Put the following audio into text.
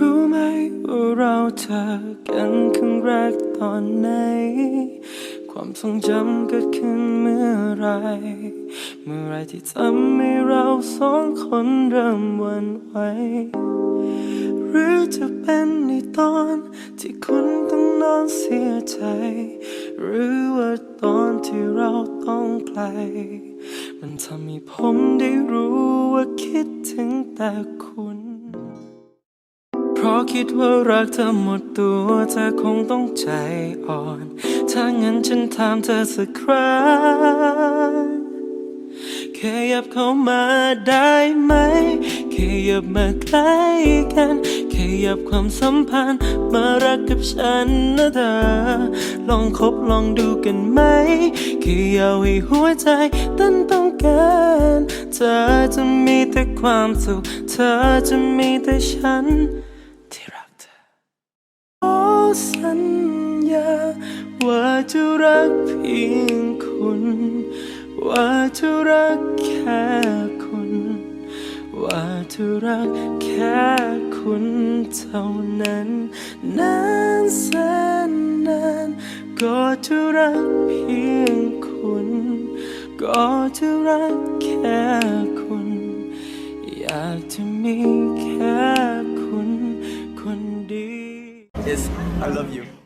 รู้ไหมว่าเราเจอกันครั้งแรกตอนไหน ความทรงจำเกิดขึ้นเมื่อไร เมื่อไรที่ทำให้เราสองคนเริ่มวันไหวหรือจะเป็นในตอนที่คุณต้องนอนเสียใจ หรือว่าตอนที่เราต้องไกล มันทำให้ผมได้รู้ว่าคิดถึงแต่คุณ เพราะคิดว่ารักเธอหมดตัวเธอคงต้องใจอ่อน ถ้างั้นฉันถามเธอสักครั้งขยับเข้ามาได้ไหมขยับมาใกล้กันขยับความสัมพันธ์มารักกับฉันนะเธอ ลองคบลองดูกันไหมขยับให้หัวใจเต้นต้องการเธอจะมีแต่ความสุข เธอจะมีแต่ฉัน สัญญา ว่าจะรักเพียงคุณ ว่าจะรักแค่คุณ ว่าจะรักแค่คุณเท่านั้น นานแสนนานก็จะรักเพียงคุณ ก็จะรักแค่คุณ อยากจะมี is I love you.